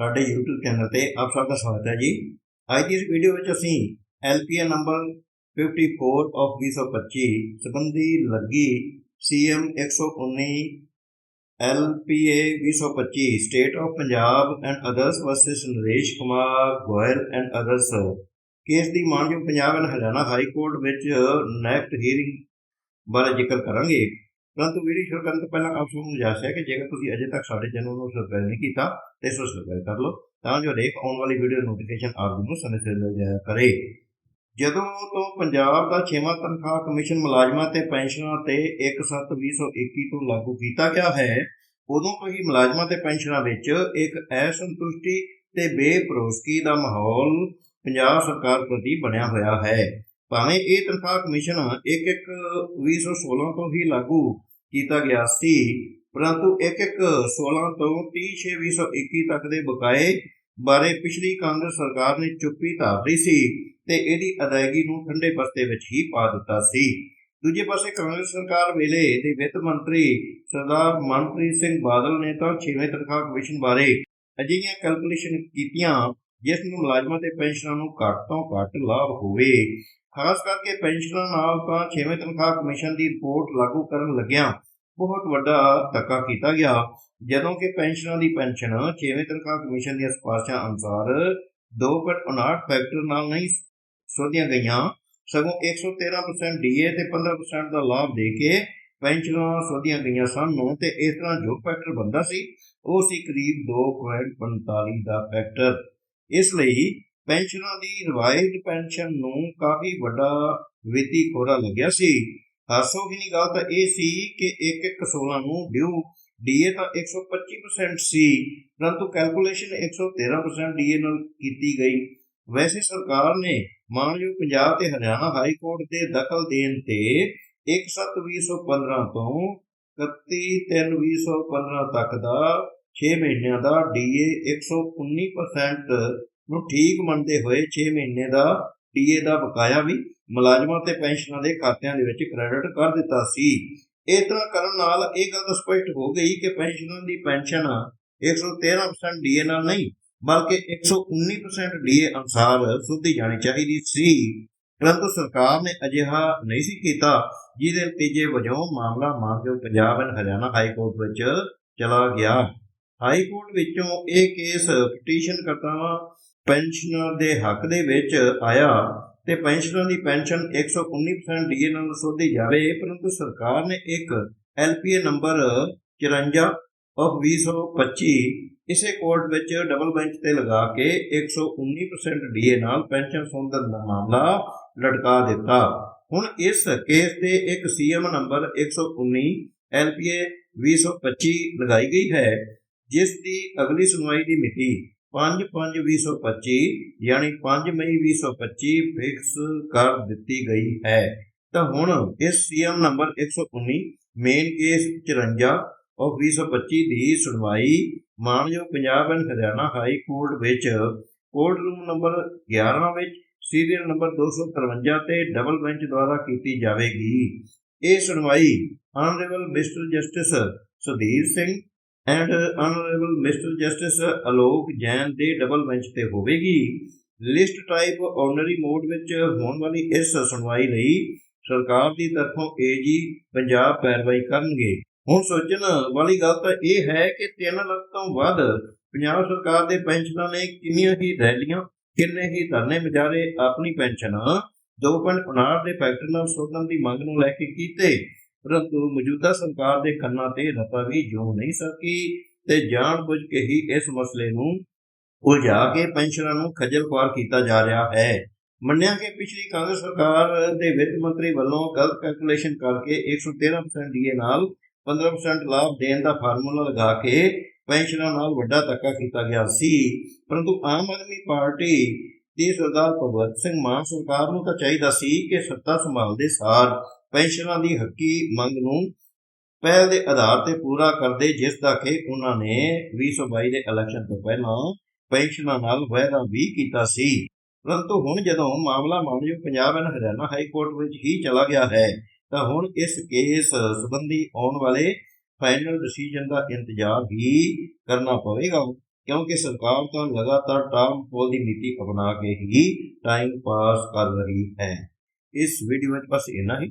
ਸਾਡੇ YouTube channel ਤੇ ਆਪ ਸਭ ਦਾ ਸਵਾਗਤ ਹੈ ਜੀ। ਅੱਜ ਦੀ ਇਸ ਵੀਡੀਓ ਵਿੱਚ ਅਸੀਂ LPA ਨੰਬਰ 54 ਆਫ 2025 ਸੰਬੰਧੀ ਲੱਗੀ CM 119 LPA 2025 state of Punjab and others versus Naresh Kumar Goyal and others case ਦੀ ਮਾਨਯੋਗ Punjab and Haryana high court ਵਿੱਚ ਨੈਕਟ ਹੀਅਰਿੰਗ ਬਾਰੇ ਜ਼ਿਕਰ ਕਰਾਂਗੇ। ਪਰੰਤੂ ਵੀਡੀਓ ਸ਼ੁਰੂ ਕਰਨ ਤੋਂ ਪਹਿਲਾਂ ਆਪ ਸਭ ਨੂੰ ਗੁਜ਼ਾਰਿਸ਼ ਹੈ ਕਿ ਜੇਕਰ ਤੁਸੀਂ ਅਜੇ ਤੱਕ ਸਾਡੇ ਚੈਨਲ ਨੂੰ ਸਬਸਕ੍ਰਾਈਬ ਨਹੀਂ ਕੀਤਾ, ਤਾਂ ਇਸ ਨੂੰ ਸਬਸਕ੍ਰਾਈਬ ਕਰ ਲਓ, ਤਾਂ ਜੋ ਹਰੇਕ ਆਉਣ ਵਾਲੀ ਵੀਡੀਓ ਨੋਟੀਫਿਕੇਸ਼ਨ ਆਪ ਨੂੰ ਸਮੇਂ ਸਿਰ ਮਿਲ ਜਾਇਆ ਕਰੇ। ਜਦੋਂ ਤੋਂ ਪੰਜਾਬ ਦਾ 6ਵਾਂ ਤਨਖਾਹ ਕਮਿਸ਼ਨ ਮੁਲਾਜ਼ਮਾਂ ਤੇ ਪੈਨਸ਼ਨਰਾਂ ਤੇ 1/7/2021 ਤੋਂ ਲਾਗੂ ਕੀਤਾ ਗਿਆ ਹੈ, ਉਦੋਂ ਤੋਂ ਹੀ ਮੁਲਾਜ਼ਮਾਂ ਤੇ ਪੈਨਸ਼ਨਰਾਂ ਵਿੱਚ ਇੱਕ ਅਸੰਤੁਸ਼ਟੀ ਤੇ ਬੇਭਰੋਸਗੀ ਦਾ ਮਾਹੌਲ ਪੰਜਾਬ ਸਰਕਾਰ ਪ੍ਰਤੀ ਬਣਿਆ ਹੋਇਆ ਹੈ। ਭਾਵੇਂ ਇਹ ਤਨਖਾਹ ਕਮਿਸ਼ਨ 1/1/2016 ਤੋਂ ਹੀ ਲਾਗੂ ਕੀਤਾ ਗਿਆ ਸੀ, ਪਰੰਤੂ 1/1/16 ਤੋਂ 30/6/2021 ਤੱਕ ਦੇ ਬਕਾਏ ਬਾਰੇ ਪਿਛਲੀ ਕਾਂਗਰਸ ਸਰਕਾਰ ਨੇ ਚੁੱਪੀ ਧਾਰ ਸੀ ਤੇ ਇਹਦੀ ਅਦਾਇਗੀ ਨੂੰ ਠੰਡੇ ਬਸਤੇ ਵਿੱਚ ਹੀ ਪਾ ਦਿੱਤਾ ਸੀ। ਦੂਜੇ ਪਾਸੇ ਕਾਂਗਰਸ ਸਰਕਾਰ ਵੇਲੇ ਦੇ ਵਿੱਤ ਮੰਤਰੀ ਸਰਦਾਰ ਮਨਪ੍ਰੀਤ ਸਿੰਘ ਬਾਦਲ ਨੇ ਤਾਂ 6ਵੇਂ ਤਨਖਾਹ ਕਮਿਸ਼ਨ ਬਾਰੇ ਅਜਿਹੀਆਂ ਕੈਲਕੂਲੇਸ਼ਨ ਕੀਤੀਆਂ ਜਿਸ ਨੂੰ ਮੁਲਾਜ਼ਮਾਂ ਤੇ ਪੈਨਸ਼ਨਰਾਂ ਨੂੰ ਘੱਟ ਤੋਂ ਘੱਟ ਲਾਭ ਹੋਵੇ, ਖਾਸ ਕਰਕੇ ਪੈਨਸ਼ਨਰਾਂ ਨਾਲ ਤਾਂ 6ਵੇਂ ਤਨਖਾਹ ਕਮਿਸ਼ਨ ਦੀ ਰਿਪੋਰਟ ਲਾਗੂ ਕਰਨ ਲੱਗਿਆਂ ਬਹੁਤ ਵੱਡਾ ਧੱਕਾ ਕੀਤਾ ਗਿਆ। ਜਦੋਂ ਕਿ ਪੈਨਸ਼ਨਰਾਂ ਦੀ ਪੈਨਸ਼ਨ 6ਵੇਂ ਤਨਖਾਹ ਕਮਿਸ਼ਨ ਦੀਆਂ ਸਿਫਾਰਸ਼ਾਂ ਅਨੁਸਾਰ 2.59 ਫੈਕਟਰ ਨਾਲ ਨਹੀਂ ਸੋਧੀਆਂ ਗਈਆਂ। ਸਗੋਂ 113% ਡੀਏ ਤੇ 15% ਦਾ ਲਾਭ ਦੇ ਕੇ ਪੈਨਸ਼ਨਾਂ ਸੋਧੀਆਂ ਗਈਆਂ ਸਨ। ਤੇ ਇਸ ਤਰ੍ਹਾਂ ਜੋ ਫੈਕਟਰ ਬੰਦਾ ਸੀ, ਉਹ ਸੀ ਕਰੀਬ 2.45 ਦਾ ਫੈਕਟਰ। ਇਸ ਲਈ ਪੈਨਸ਼ਨਾਂ ਦੀ ਰਿਵਾਇਤ ਪੈਨਸ਼ਨ ਨੂੰ ਕਾਫੀ ਵੱਡਾ ਵਿੱਤੀ ਖੋਰਾ ਲੱਗਿਆ ਸੀ। ਹਾਸੋਹੀਣੀ ਗੱਲ ਤਾਂ ਇਹ ਸੀ ਕਿ 1-1-16 ਨੂੰ ਡਿਊ ਡੀਏ ਤਾਂ 125% ਸੀ ਪਰੰਤੂ ਕੈਲਕੂਲੇਸ਼ਨ 113% ਡੀਏ ਨਾਲ ਕੀਤੀ ਗਈ। ਵੈਸੇ ਸਰਕਾਰ ਨੇ ਮਾਨਯੋਗ ਪੰਜਾਬ ਤੇ ਹਰਿਆਣਾ ਹਾਈ ਕੋਰਟ ਦੇ ਦਖਲ ਦੇਣ ਤੇ 1/7/2015 ਤੋਂ 31/3/2015 ਤੱਕ ਦਾ 6 ਮਹੀਨਿਆਂ ਦਾ ਡੀਏ 119% ਨੂੰ ਠੀਕ ਮੰਨਦੇ ਹੋਏ 6 ਮਹੀਨੇ ਦਾ ਡੀਏ ਦਾ ਬਕਾਇਆ ਵੀ ਮੁਲਾਜ਼ਮਾਂ ਤੇ ਪੈਨਸ਼ਨਾਂ ਦੇ ਖਾਤਿਆਂ ਦੇ ਵਿੱਚ ਕ੍ਰੈਡਿਟ ਕਰ ਦਿੱਤਾ ਸੀ। ਇਸ ਤਰ੍ਹਾਂ ਕਰਨ ਨਾਲ ਇਹ ਗੱਲ ਤਾਂ ਸਪਸ਼ਟ ਹੋ ਗਈ ਕਿ ਪੈਨਸ਼ਨਾਂ ਦੀ ਪੈਨਸ਼ਨ 113% ਡੀਏ ਨਾਲ ਨਹੀਂ, ਬਲਕਿ 119% ਡੀਏ ਅਨੁਸਾਰ ਸੁਧੀ ਜਾਣੀ ਚਾਹੀਦੀ ਸੀ। ਪਰੰਤੂ ਸਰਕਾਰ ਨੇ ਅਜਿਹਾ ਨਹੀਂ ਸੀ ਕੀਤਾ, ਜਿਹਦੇ ਨਤੀਜੇ ਵਜੋਂ ਮਾਮਲਾ ਮਾਨਯੋਗ Punjab and Haryana high court ਵਿੱਚ ਚਲਾ ਗਿਆ। ਹਾਈ ਕੋਰਟ ਵਿੱਚੋਂ ਇਹ ਕੇਸ ਪਟੀਸ਼ਨ ਕਰਤਾਵਾਂ ਪੈਨਸ਼ਨਰ ਦੇ ਹੱਕ ਦੇ ਵਿੱਚ ਆਇਆ ਤੇ ਪੈਨਸ਼ਨਰ ਦੀ ਪੈਨਸ਼ਨ 119% ਡੀਏ ਨਾਲ ਸੋਧੀ ਜਾਵੇ, ਪਰੰਤੂ ਸਰਕਾਰ ਨੇ ਇੱਕ ਐਲਪੀਏ ਨੰਬਰ 54 ਆਫ 2025 ਇਸੇ ਕੋਰਟ ਵਿੱਚ ਡਬਲ ਬੈਂਚ ਤੇ ਲਗਾ ਕੇ 119% ਡੀਏ ਨਾਲ ਪੈਨਸ਼ਨ ਸੋਧਣ ਦਾ ਮਾਮਲਾ ਲਟਕਾ ਦਿੱਤਾ। ਹੁਣ ਇਸ ਕੇਸ ਤੇ ਇੱਕ ਸੀਐਮ ਨੰਬਰ 119 ਐਲਪੀਏ 2025 ਲਗਾਈ ਗਈ ਹੈ। ਜਿਸ ਦੀ ਅਗਲੀ ਸੁਣਵਾਈ ਦੀ ਮਿਤੀ 5/5/2025 ਯਾਨੀ 5 ਮਈ 2025 ਫਿਕਸ ਕਰ ਦਿੱਤੀ ਗਈ ਹੈ। ਤਾਂ ਹੁਣ ਇਸ CM number 119 main case 54 of 2025 ਦੀ ਸੁਣਵਾਈ ਮਾਨਯੋਗ Punjab and Haryana high court ਵਿੱਚ, ਕੋਰਟ ਰੂਮ ਨੰਬਰ 11 ਵਿੱਚ, ਸੀਰੀਅਲ ਨੰਬਰ 253 ਤੇ ਡਬਲ ਬੈਂਚ ਦੁਆਰਾ ਕੀਤੀ ਜਾਵੇਗੀ। ਇਹ ਸੁਣਵਾਈ honourable mister justice Sudhir Singh and honourable mister justice Alok Jain ਦੇ ਡਬਲ ਬੈਂਚ ਤੇ ਹੋਵੇਗੀ। ਲਿਸਟ ਟਾਈਪ ਆਰਡੀਨਰੀ ਮੋਡ ਵਿੱਚ ਹੋਣ ਵਾਲੀ ਇਸ ਸੁਣਵਾਈ ਲਈ ਸਰਕਾਰ ਦੀ ਤਰਫੋਂ ਏਜੀ ਪੰਜਾਬ ਪੈਰਵਾਈ ਕਰਨਗੇ। ਹੁਣ ਸੋਚਣ ਵਾਲੀ ਗੱਲ ਤਾਂ ਇਹ ਹੈ ਕਿ 3 ਲੱਖ ਤੋਂ ਵੱਧ ਪੰਜਾਬ ਸਰਕਾਰ ਦੇ ਪੈਨਸ਼ਨਾਂ ਨੇ ਕਿੰਨੀਆਂ ਹੀ ਰੈਲੀਆਂ ਕਿੰਨੇ ਹੀ ਧਰਨੇ ਵਿਚਾਰੇ ਆਪਣੀ ਪੈਨਸ਼ਨ 2.59 ਦੇ ਫੈਕਟਰ ਨਾਲ ਸੋਧਣ ਦੀ ਮੰਗ ਨੂੰ ਲੈ ਕੇ ਕੀਤੇ। ਪਰੰਤੂ ਮੌਜੂਦਾ ਸਰਕਾਰ ਦੇ ਕੰਨਾਂ ਤੇ ਰਤਾ ਵੀ ਜੋ ਨਹੀਂ ਸਕੀ ਤੇ ਜਾਣ ਕੇ ਹੀ ਇਸ ਮਸਲੇ ਨੂੰ ਉਲਝਾ ਕੇ ਪੈਨਸ਼ਨਰਾਂ ਨੂੰ ਖੱਜਲ ਖੁਆਰ ਕੀਤਾ ਜਾ ਰਿਹਾ ਹੈ। ਮੰਨਿਆ ਕਿ ਪਿਛਲੀ ਕਾਂਗਰਸ ਸਰਕਾਰ ਦੇ ਵਿੱਤ ਮੰਤਰੀ ਵੱਲੋਂ ਗਲਤ ਕੈਲਕੂਲੇਸ਼ਨ ਕਰਕੇ 113% ਡੀਏ ਨਾਲ 15% ਲਾਭ ਦੇਣ ਦਾ ਫਾਰਮੂਲਾ ਲਗਾ ਕੇ ਪੈਨਸ਼ਨਰਾਂ ਨਾਲ ਵੱਡਾ ਧੱਕਾ ਕੀਤਾ ਗਿਆ ਸੀ। ਪਰੰਤੂ ਆਮ ਆਦਮੀ ਪਾਰਟੀ ਦੀ ਸਰਦਾਰ ਭਗਵਤ ਸਿੰਘ ਮਾਨ ਸਰਕਾਰ ਨੂੰ ਤਾਂ ਚਾਹੀਦਾ ਸੀ ਕਿ ਸੱਤਾ ਸੰਭਾਲਦੇ ਸਾਰ ਪੈਨਸ਼ਨਾਂ ਦੀ ਹੱਕੀ ਮੰਗ ਨੂੰ ਪਹਿਲ ਦੇ ਆਧਾਰ ਤੇ ਪੂਰਾ ਕਰਦੇ ਜਿਸ ਦਾ ਕਿ ਉਹਨਾਂ ਨੇ 2022 ਦੇ ਇਲੈਕਸ਼ਨ ਤੋਂ ਪਹਿਲਾਂ ਪੈਨਸ਼ਨਾਂ ਨਾਲ ਵਾਅਦਾ ਵੀ ਕੀਤਾ ਸੀ। ਪਰੰਤੂ ਹੁਣ ਜਦੋਂ ਮਾਮਲਾ ਮਾਨਯੋਗ Punjab and Haryana high court ਵਿੱਚ ਹੀ ਚਲਾ ਗਿਆ ਹੈ, ਤਾਂ ਹੁਣ ਇਸ ਕੇਸ ਸੰਬੰਧੀ ਆਉਣ ਵਾਲੇ ਫਾਈਨਲ ਡਿਸੀਜਨ ਦਾ ਇੰਤਜ਼ਾਰ ਵੀ ਕਰਨਾ ਪਵੇਗਾ, ਕਿਉਂਕਿ ਸਰਕਾਰ ਤਾਂ ਲਗਾਤਾਰ ਟਾਲ ਪੋਲ ਦੀ ਨੀਤੀ ਅਪਣਾ ਕੇ ਹੀ ਟਾਈਮ ਪਾਸ ਕਰ ਰਹੀ ਹੈ। ਇਸ ਵੀਡੀਓ ਵਿੱਚ ਬਸ ਇੰਨਾ ਹੀ।